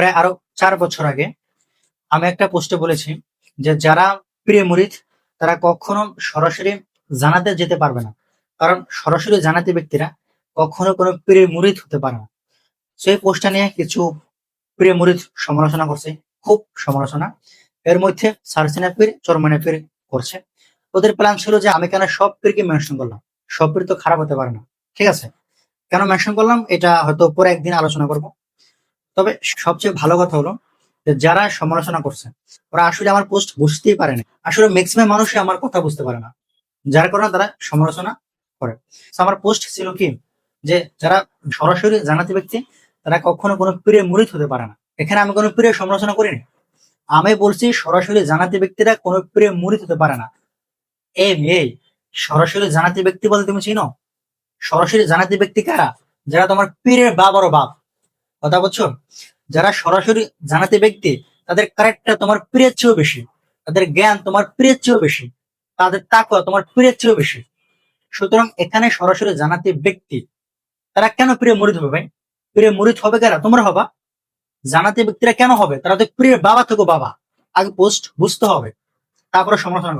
প্রায় আরও চার বছর আগে আমি একটা পোস্টে বলেছি যে যারা প্রিয় মুরিদ, তারা কখনো সরাসরি জানাতে যেতে পারবে না। কারণ সরাসরি জানাতে ব্যক্তিরা কখনো কোনো প্রিয় মুরিদ হতে পারে না। সেই পোস্টটা নিয়ে কিছু প্রিয় মুরিদ সমালোচনা করছে, খুব সমালোচনা। এর মধ্যে সারসিনা পীর চরমানা পীর করছে। ওদের প্ল্যান ছিল যে আমি কেন সব পীরকে মেনশন করলাম? সব পীর তো খারাপ হতে পারে না। ঠিক আছে? কেন মেনশন করলাম? এটা হয়তো পরে একদিন আলোচনা করব। তবে সবচেয়ে ভালো কথা হলো যারা সমালোচনা করছে, ওরা আসলে আমার পোস্ট বুঝতেই পারে না আসলে ম্যাক্সিমাম মানুষই আমার কথা বুঝতে পারে না। যার কারণে তারা সমালোচনা করে। আমার পোস্ট ছিল কি? যে যারা সরাসরি জানাতে ব্যক্তি, তারা কখনো কোনো পীরের মুরিদ হতে পারে না। এখানে আমি কোনো প্রিয় সমালোচনা করিনি। আমি বলছি সরাসরি জানাতে ব্যক্তিরা কোনো প্রিয় মুরিদ হতে পারে না। এই এই সরাসরি জানাতে ব্যক্তি বলতে তুমি চিনো? সরাসরি জানাতে ব্যক্তি কারা? যারা তোমার পীরের বাবারও বাপ। কথা বলছো? যারা সরাসরি জানাতে ব্যক্তি, তাদের ক্যারেক্টার তোমার পীরের চেয়েও বেশি। তাদের জ্ঞান তোমার পীরের চেয়েও বেশি। তাদের তাকওয়া তোমার প্রিয়ের চেয়েও বেশি। সুতরাং এখানে সরাসরি জানাতে ব্যক্তি, তারা কেন প্রিয় মুরিদ হবে ভাই? প্রিয় মুরিদ হবে কারা? তোমরা হবা। জানাতে ব্যক্তিরা কেন হবে? তারা তো প্রিয় বাবা থেকে বাবা। আগে পোস্ট বুঝতে হবে। তারপরে করবে।